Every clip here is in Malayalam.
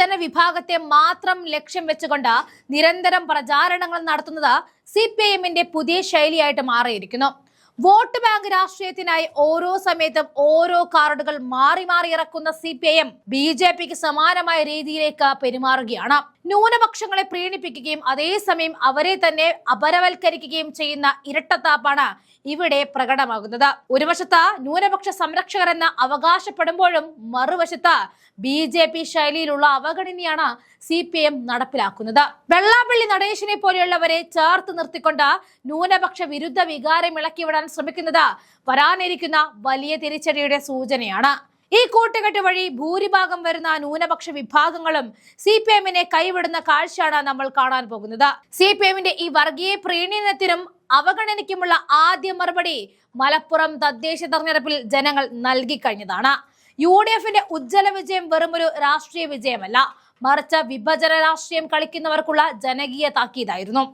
ജനവിഭാഗത്തെ മാത്രം ലക്ഷ്യം വെച്ചുകൊണ്ട് നിരന്തരം പ്രചാരണങ്ങൾ നടത്തുന്നത് സി പി ഐ എമ്മിന്റെ പുതിയ ശൈലിയായിട്ട് മാറിയിരിക്കുന്നു. വോട്ട് ബാങ്ക് രാഷ്ട്രീയത്തിനായി ഓരോ സമയത്തും ഓരോ കാർഡുകൾ മാറി മാറി ഇറക്കുന്ന C P I M B J പിക്ക് സമാനമായ രീതിയിലേക്ക് പെരുമാറുകയാണ്. ന്യൂനപക്ഷങ്ങളെ പ്രീണിപ്പിക്കുകയും അതേസമയം അവരെ തന്നെ അപരവൽക്കരിക്കുകയും ചെയ്യുന്ന ഇരട്ടത്താപ്പാണ് ഇവിടെ പ്രകടമാകുന്നത്. ഒരു വശത്ത് ന്യൂനപക്ഷ സംരക്ഷകർ എന്ന് അവകാശപ്പെടുമ്പോഴും മറുവശത്ത് ബി ജെ പി ശൈലിയിലുള്ള അവഗണനയാണ് സി പി എം നടപ്പിലാക്കുന്നത്. വെള്ളാപ്പള്ളി നടേശനെ പോലെയുള്ളവരെ ചേർത്ത് നിർത്തിക്കൊണ്ട് ന്യൂനപക്ഷ വിരുദ്ധ വികാരം ഇളക്കിവിടാൻ ശ്രമിക്കുന്നത് വരാനിരിക്കുന്ന വലിയ തിരിച്ചടിയുടെ സൂചനയാണ്. ഈ കൂട്ടുകെട്ട് വഴി ഭൂരിഭാഗം വരുന്ന ന്യൂനപക്ഷ വിഭാഗങ്ങളും സി പി എമ്മിനെ കൈവിടുന്ന കാഴ്ചയാണ് നമ്മൾ കാണാൻ പോകുന്നത്. സി പി എമ്മിന്റെ ഈ വർഗീയ പ്രീണനത്തിനും അവഗണനയ്ക്കുമുള്ള ആദ്യ മറുപടി മലപ്പുറം തദ്ദേശ തെരഞ്ഞെടുപ്പിൽ ജനങ്ങൾ നൽകിക്കഴിഞ്ഞതാണ്. യു ഡി എഫിന്റെ ഉജ്ജ്വല വിജയം വെറുമൊരു രാഷ്ട്രീയ വിജയമല്ല. മറിച്ച് വിഭജന രാഷ്ട്രീയം കളിക്കുന്നവർക്കുള്ള ജനകീയ താക്കീതായിരുന്നു.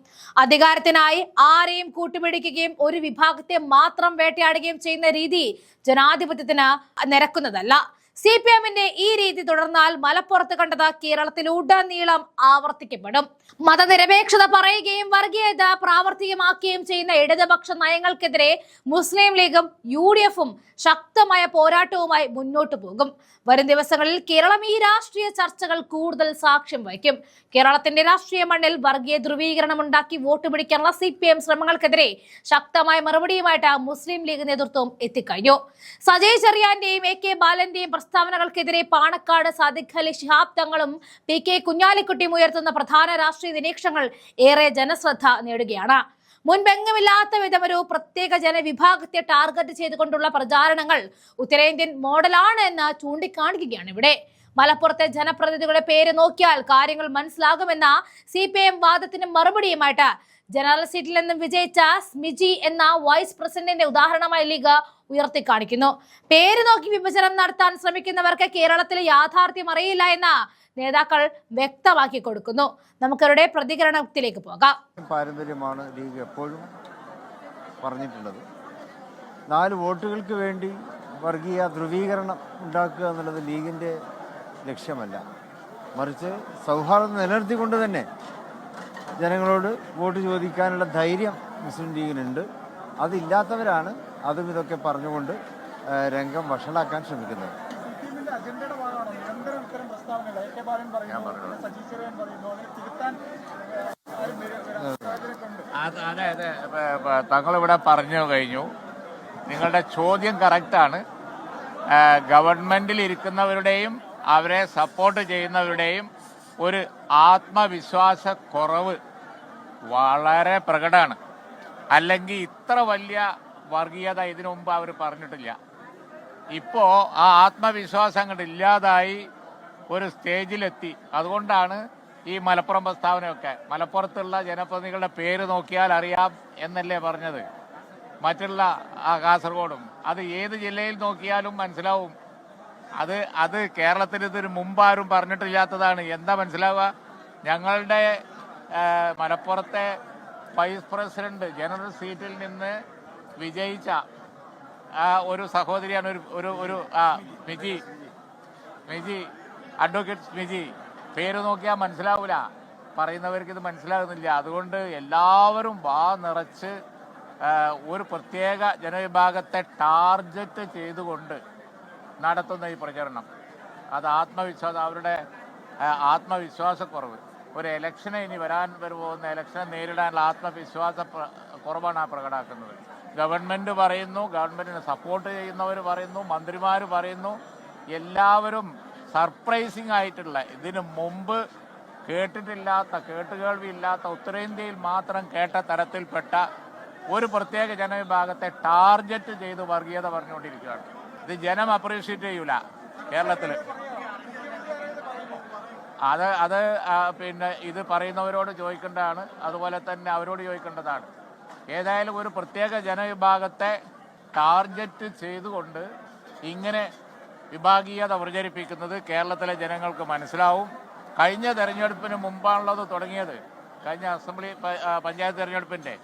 അധികാരത്തിനായി ആരെയും കൂട്ടുപിടിക്കുകയും ഒരു വിഭാഗത്തെ മാത്രം വേട്ടയാടുകയും ചെയ്യുന്ന രീതി ജനാധിപത്യത്തിന് നിരക്കുന്നതല്ല. സി പി എമ്മിന്റെ ഈ രീതി തുടർന്നാൽ മലപ്പുറത്ത് കണ്ടത് കേരളത്തിലുടനീളം ആവർത്തിക്കപ്പെടും. മതനിരപേക്ഷത പറയുകയും വർഗീയത പ്രാവർത്തികമാക്കുകയും ചെയ്യുന്ന ഇടതുപക്ഷ നയങ്ങൾക്കെതിരെ മുസ്ലിം ലീഗും യു ഡി എഫും ശക്തമായ പോരാട്ടവുമായി മുന്നോട്ടു പോകും. വരും ദിവസങ്ങളിൽ കേരളം ഈ രാഷ്ട്രീയ ചർച്ചകൾ കൂടുതൽ സാക്ഷ്യം വഹിക്കും. കേരളത്തിന്റെ രാഷ്ട്രീയ മണ്ണിൽ വർഗീയ ധ്രുവീകരണം ഉണ്ടാക്കി വോട്ട് പിടിക്കാനുള്ള സി പി എം ശ്രമങ്ങൾക്കെതിരെ ശക്തമായ മറുപടിയുമായിട്ട് മുസ്ലിം ലീഗ് നേതൃത്വം എത്തിക്കഴിഞ്ഞു. സജയ് ചെറിയാന്റെയും എ കെ ബാലന്റെയും പ്രസ്താവനകൾക്കെതിരെ പാണക്കാട് സാദിഖ് അലി ശിഹാബ് തങ്ങളും പി കെ കുഞ്ഞാലിക്കുട്ടിയും ഉയർത്തുന്ന പ്രധാന രാഷ്ട്രീയ നിരീക്ഷണങ്ങൾ ഏറെ ജനശ്രദ്ധ നേടുകയാണ്. മുൻപെങ്ങുമില്ലാത്ത വിധം ഒരു പ്രത്യേക ജനവിഭാഗത്തെ ടാർഗറ്റ് ചെയ്തുകൊണ്ടുള്ള പ്രചാരണങ്ങൾ ഉത്തരേന്ത്യൻ മോഡലാണ് എന്ന് ചൂണ്ടിക്കാണിക്കുകയാണ് ഇവിടെ. മലപ്പുറത്തെ ജനപ്രതിനിധികളുടെ പേര് നോക്കിയാൽ കാര്യങ്ങൾ മനസ്സിലാകുമെന്ന സി പി എം വാദത്തിന് മറുപടിയുമായിട്ട് ജനറൽ സീറ്റിൽ നിന്നും വിജയിച്ച സ്മിജി എന്ന വൈസ് പ്രസിഡന്റിന്റെ ഉദാഹരണമായി ലീഗ് ഉയർത്തി കാണിക്കുന്നു പേര് നോക്കി വിഭജനം നടത്താൻ ശ്രമിക്കുന്നവർക്ക് കേരളത്തിലെ യാഥാർത്ഥ്യം അറിയില്ല എന്ന നേതാക്കൾ വ്യക്തമാക്കി കൊടുക്കുന്നു. നമുക്കവരുടെ പ്രതികരണത്തിലേക്ക് പോകാം. പാരമ്പര്യമാണ് ലീഗ് എപ്പോഴും പറഞ്ഞിട്ടുള്ളത്. നാല് വോട്ടുകൾക്ക് വേണ്ടി വർഗീയ ധ്രുവീകരണം ഉണ്ടാക്കുക എന്നുള്ളത് ലീഗിന്റെ ലക്ഷ്യമല്ല. മറിച്ച് സൗഹാർദ്ദം നിലനിർത്തിക്കൊണ്ട് തന്നെ ജനങ്ങളോട് വോട്ട് ചോദിക്കാനുള്ള ധൈര്യം മുസ്ലിം ലീഗിനുണ്ട് അതില്ലാത്തവരാണ് അതും ഇതൊക്കെ പറഞ്ഞുകൊണ്ട് രംഗം വഷളാക്കാൻ ശ്രമിക്കുന്നത്. അത്. തങ്ങളിവിടെ പറഞ്ഞു കഴിഞ്ഞു. നിങ്ങളുടെ ചോദ്യം കറക്റ്റാണ് ഗവൺമെന്റിൽ ഇരിക്കുന്നവരുടെയും അവരെ സപ്പോർട്ട് ചെയ്യുന്നവരുടെയും ഒരു ആത്മവിശ്വാസ കുറവ് വളരെ പ്രകടമാണ്. അല്ലെങ്കിൽ ഇത്ര വലിയ വർഗീയത ഇതിനു മുമ്പ് അവർ പറഞ്ഞിട്ടില്ല. ഇപ്പോ ആ ആത്മവിശ്വാസം അങ്ങോട്ട് ഇല്ലാതായി ഒരു സ്റ്റേജിലെത്തി. അതുകൊണ്ടാണ് ഈ മലപ്പുറം പ്രസ്താവനയൊക്കെ. മലപ്പുറത്തുള്ള ജനപ്രതിനിധികളുടെ പേര് നോക്കിയാൽ അറിയാം എന്നല്ലേ പറഞ്ഞത്. മറ്റുള്ള ആ കാസർഗോഡും. അത് ഏത് ജില്ലയിൽ നോക്കിയാലും മനസ്സിലാവും. അത് അത് കേരളത്തിൽ ഇതൊരു മുമ്പാരും പറഞ്ഞിട്ടില്ലാത്തതാണ്. എന്താ മനസ്സിലാവുക? ഞങ്ങളുടെ മലപ്പുറത്തെ വൈസ് പ്രസിഡന്റ് ജനറൽ സീറ്റിൽ നിന്ന് വിജയിച്ച ഒരു സഹോദരിയാണ് ഒരു ഒരു ഒരു മിജി. മിജി അഡ്വക്കേറ്റ് മിജി. പേര് നോക്കിയാൽ മനസ്സിലാവില്ല പറയുന്നവർക്ക് ഇത് മനസ്സിലാകുന്നില്ല. അതുകൊണ്ട് എല്ലാവരും വാ നിറച്ച് ഒരു പ്രത്യേക ജനവിഭാഗത്തെ ടാർഗറ്റ് ചെയ്തുകൊണ്ട് നടത്തുന്ന ഈ പ്രചരണം. അത് ആത്മവിശ്വാസം അവരുടെ ആത്മവിശ്വാസക്കുറവ്. ഒരു ഇലക്ഷനെ ഇനി വരാൻ പോകുന്ന ഇലക്ഷനെ നേരിടാനുള്ള ആത്മവിശ്വാസ കുറവാണ് ആ പ്രകടാക്കുന്നത് ഗവൺമെന്റ് പറയുന്നു ഗവൺമെന്റിനെ സപ്പോർട്ട് ചെയ്യുന്നവർ പറയുന്നു മന്ത്രിമാർ പറയുന്നു. എല്ലാവരും സർപ്രൈസിങ് ആയിട്ടുള്ള ഇതിനു മുമ്പ് കേട്ടിട്ടില്ലാത്ത കേട്ടുകേൾവിയില്ലാത്ത ഉത്തരേന്ത്യയിൽ മാത്രം കേട്ട തരത്തിൽപ്പെട്ട ഒരു പ്രത്യേക ജനവിഭാഗത്തെ ടാർഗറ്റ് ചെയ്ത് വർഗീയത പറഞ്ഞുകൊണ്ടിരിക്കുകയാണ്. ഇത് ജനം അപ്രീഷിയേറ്റ് ചെയ്യൂല കേരളത്തിൽ അത് അത് പിന്നെ ഇത് പറയുന്നവരോട് ചോദിക്കേണ്ടതാണ്. അതുപോലെ തന്നെ അവരോട് ചോദിക്കേണ്ടതാണ്. ഏതായാലും ഒരു പ്രത്യേക ജനവിഭാഗത്തെ ടാർഗറ്റ് ചെയ്തുകൊണ്ട് ഇങ്ങനെ വിഭാഗീയത പ്രചരിപ്പിക്കുന്നത് കേരളത്തിലെ ജനങ്ങൾക്ക് മനസ്സിലാവും. കഴിഞ്ഞ തെരഞ്ഞെടുപ്പിന് മുമ്പാണുള്ളത് തുടങ്ങിയത്. കഴിഞ്ഞ അസംബ്ലി പഞ്ചായത്ത് തെരഞ്ഞെടുപ്പിന്റെ.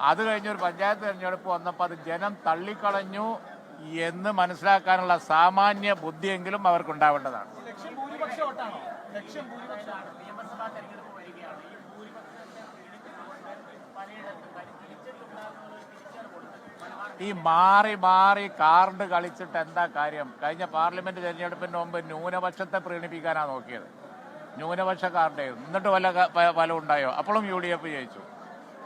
അത് കഴിഞ്ഞൊരു പഞ്ചായത്ത് തെരഞ്ഞെടുപ്പ് വന്നപ്പോൾ അത് ജനം തള്ളിക്കളഞ്ഞു എന്ന് മനസ്സിലാക്കാനുള്ള സാമാന്യ ബുദ്ധിയെങ്കിലും അവർക്കുണ്ടാവേണ്ടതാണ്. ലക്ഷ്യം ഭൂരിപക്ഷമാണ് നിയമസഭാ തെരഞ്ഞെടുപ്പ് വരികയാണ്. ഈ പലയിടത്തും ഈ മാറി മാറി കാർഡ് കളിച്ചിട്ട് എന്താ കാര്യം? കഴിഞ്ഞ പാർലമെന്റ് തെരഞ്ഞെടുപ്പിന് മുമ്പ് ന്യൂനപക്ഷത്തെ പ്രീണിപ്പിക്കാനാണ് നോക്കിയത്. ന്യൂനപക്ഷ കാർഡ് എന്നിട്ട് വല്ല വല ഉണ്ടായോ? അപ്പോഴും യു ഡി എഫ് ജയിച്ചു.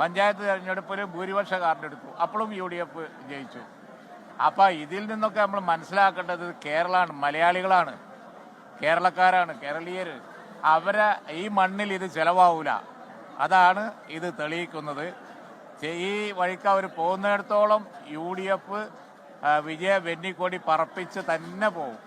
പഞ്ചായത്ത് തെരഞ്ഞെടുപ്പിൽ ഭൂരിപക്ഷ കാർഡ് എടുത്തു. അപ്പോഴും യു ഡി എഫ് ജയിച്ചു. അപ്പൊ ഇതിൽ നിന്നൊക്കെ നമ്മൾ മനസ്സിലാക്കേണ്ടത് കേരളമാണ് മലയാളികളാണ്. കേരളക്കാരാണ് കേരളീയർ അവരെ ഈ മണ്ണിൽ ഇത് ചെലവാവൂല. അതാണ് ഇത് തെളിയിക്കുന്നത്. ഈ വഴിക്ക് അവർ പോകുന്നിടത്തോളം യു ഡി എഫ് വിജയ വെന്നിക്കൊടി പറപ്പിച്ച് തന്നെ പോകും.